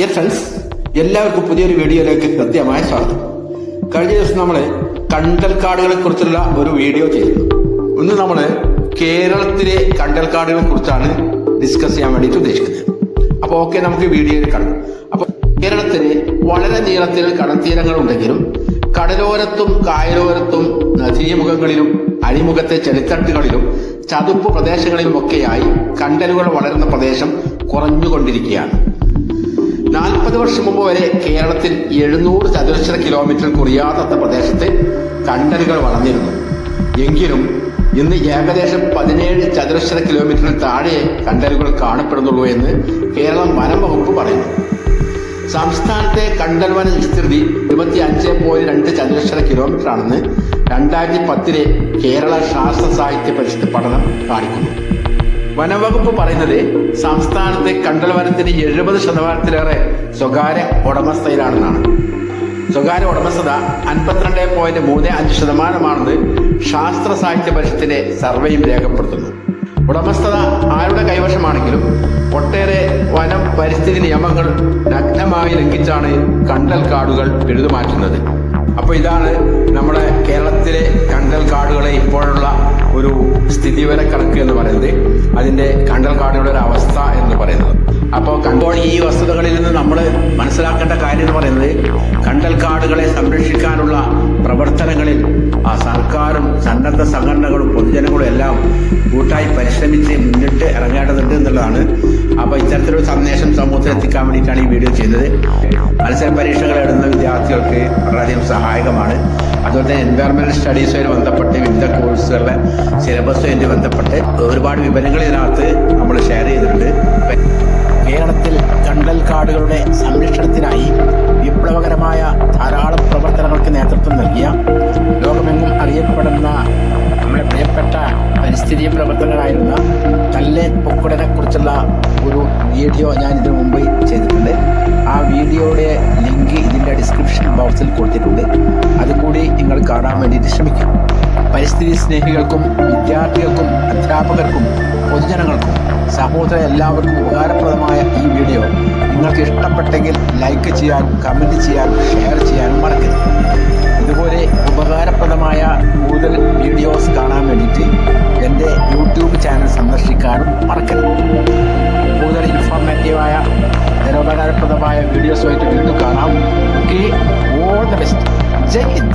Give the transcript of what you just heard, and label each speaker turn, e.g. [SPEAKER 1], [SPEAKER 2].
[SPEAKER 1] Dear friends എല്ലാവർക്കും പുതിയൊരു വീഡിയോയിലേക്ക് ഹൃദ്യമായ സ്വാഗതം. കഴിഞ്ഞ ദിവസം നമ്മൾ കണ്ടൽക്കാടുകളെ കുറിച്ചുള്ള ഒരു വീഡിയോ ചെയ്തു ഇന്ന് നമ്മൾ കേരളത്തിലെ കണ്ടൽക്കാടുകളെ കുറിച്ചാണ് ഡിസ്കസ് ചെയ്യാൻ വേണ്ടിയിട്ട് ഉദ്ദേശിക്കുന്നത്. അപ്പോൾ ഓക്കെ നമുക്ക് വീഡിയോയിൽ കാണാം അപ്പോൾ കേരളത്തിന് വളരെ നീളത്തിൽ കടൽത്തീരങ്ങൾ ഉണ്ടെങ്കിലും കടലോരത്തും കായലോരത്തും നദീമുഖങ്ങളിലും അഴിമുഖത്തെ ചെളിത്തട്ടുകളിലും ചതുപ്പ് പ്രദേശങ്ങളിലുമൊക്കെയായി കണ്ടലുകൾ വളരുന്ന പ്രദേശം കുറഞ്ഞുകൊണ്ടിരിക്കുകയാണ്. നാൽപ്പത് വർഷം മുമ്പ് വരെ കേരളത്തിൽ എഴുന്നൂറ് ചതുരശ്ര കിലോമീറ്റർ കുറിയാത്ത പ്രദേശത്ത് കണ്ടലുകൾ വളർന്നിരുന്നു. എങ്കിലും ഇന്ന് ഏകദേശം പതിനേഴ് ചതുരശ്ര കിലോമീറ്ററിൽ താഴെ കണ്ടലുകൾ കാണപ്പെടുന്നുള്ളൂ എന്ന് കേരളം വനം വകുപ്പ് പറയുന്നു. സംസ്ഥാനത്തെ കണ്ടൽ വന വിസ്തൃതി ഇരുപത്തി അഞ്ച് പോയിന്റ് രണ്ട് ചതുരശ്ര കിലോമീറ്റർ ആണെന്ന് രണ്ടായിരത്തി പത്തിലെ കേരള ശാസ്ത്ര സാഹിത്യ പരിഷത്ത് പഠനം കാണിക്കുന്നു. വനവകുപ്പ് പറയുന്നത് സംസ്ഥാനത്തെ കണ്ടൽ വനത്തിന് എഴുപത് ശതമാനത്തിലേറെ സ്വകാര്യ ഉടമസ്ഥയിലാണെന്നാണ് സ്വകാര്യ ഉടമസ്ഥത അൻപത്തിരണ്ട് പോയിന്റ് മൂന്ന് അഞ്ച് ശതമാനമാണെന്ന് ശാസ്ത്ര സാഹിത്യ പരിഷത്തിന്റെ സർവേയും രേഖപ്പെടുത്തുന്നു. ഉടമസ്ഥത ആരുടെ കൈവശമാണെങ്കിലും ഒട്ടേറെ വനം പരിസ്ഥിതി നിയമങ്ങൾ നഗ്നമായി ലംഘിച്ചാണ് കണ്ടൽ കാടുകൾ പിഴുതുമാറ്റുന്നത് അപ്പോൾ ഇതാണ് നമ്മുടെ കേരളത്തിലെ കണ്ടൽ കാടുകളെ ഇപ്പോഴുള്ള ഒരു സ്ഥിതിവിവര കണക്ക് എന്ന് പറയുന്നത് അതിന്റെ കണ്ടൽ കാടുകളുടെ ഒരു അവസ്ഥ എന്ന് പറയുന്നത്. അപ്പോൾ കണ്ടോൾ ഈ വസ്തുതകളിൽ നിന്ന് നമ്മൾ മനസ്സിലാക്കേണ്ട കാര്യം എന്ന് പറയുന്നത് കണ്ടൽ കാടുകളെ സംരക്ഷിക്കാനുള്ള പ്രവർത്തനങ്ങളിൽ ആ സർക്കാരും സന്നദ്ധ സംഘടനകളും പൊതുജനങ്ങളും എല്ലാം കൂട്ടായി പരിശ്രമിച്ച് മുന്നിട്ട് ഇറങ്ങേണ്ടതുണ്ട് എന്നുള്ളതാണ്. അപ്പോൾ ഇത്തരത്തിലൊരു സന്ദേശം സമൂഹത്തിൽ എത്തിക്കാൻ വേണ്ടിയിട്ടാണ് ഈ വീഡിയോ ചെയ്തത് മത്സര പരീക്ഷകൾ എഴുതുന്ന വിദ്യാർത്ഥികൾക്ക് വളരെയധികം സഹായകമാണ്. അതുപോലെ തന്നെ എൻവയറമെന്റൽ സ്റ്റഡീസുമായി ബന്ധപ്പെട്ട് വിവിധ കോഴ്സുകളുടെ സിലബസുമായി ബന്ധപ്പെട്ട് ഒരുപാട് വിവരങ്ങൾ ഇതിനകത്ത് നമ്മൾ ഷെയർ ചെയ്തിട്ടുണ്ട്. കേരളത്തിൽ കണ്ടൽ കാടുകളുടെ സംരക്ഷണത്തിനായി വിപ്ലവകരമായ ധാരാളം പ്രവർത്തനങ്ങൾക്ക് നേതൃത്വം നൽകിയ ലോകമെങ്ങും അറിയപ്പെടുന്ന നമ്മുടെ പ്രിയപ്പെട്ട പരിസ്ഥിതി പ്രവർത്തകരായിരുന്ന കല്ല് പൊക്കുടനെ കുറിച്ചുള്ള ഒരു വീഡിയോ ഞാൻ ഇതിനു മുമ്പ് ചെയ്തിട്ടുണ്ട്. ആ വീഡിയോയുടെ ലിങ്ക് ഇതിന്റെ ഡിസ്ക്രിപ്ഷൻ ബോക്സിൽ കൊടുത്തിട്ടുണ്ട്. അതുകൂടി നിങ്ങൾ കാണാൻ വേണ്ടിയിട്ട് ശ്രമിക്കും പരിസ്ഥിതി സ്നേഹികൾക്കും വിദ്യാർത്ഥികൾക്കും അധ്യാപകർക്കും പൊതുജനങ്ങൾക്കും സഹോദര എല്ലാവർക്കും ഉപകാരപ്രദമായ ഈ വീഡിയോ നിങ്ങൾക്ക് ഇഷ്ടപ്പെട്ടെങ്കിൽ ലൈക്ക് ചെയ്യാൻ കമന്റ് ചെയ്യാൻ ഷെയർ ചെയ്യാനും മറക്കരുത്. ഇതുപോലെ ഉപകാരപ്രദമായ കൂടുതൽ വീഡിയോസ് കാണാൻ വേണ്ടിയിട്ട് എന്റെ യൂട്യൂബ് ചാനൽ സന്ദർശിക്കാനും മറക്കരുത്. കൂടുതൽ ഇൻഫോർമേറ്റീവായ ജനോപകാരപ്രദമായ വീഡിയോസുമായിട്ട് വീണ്ടും കാണാം. Okay all the best Jai Hind.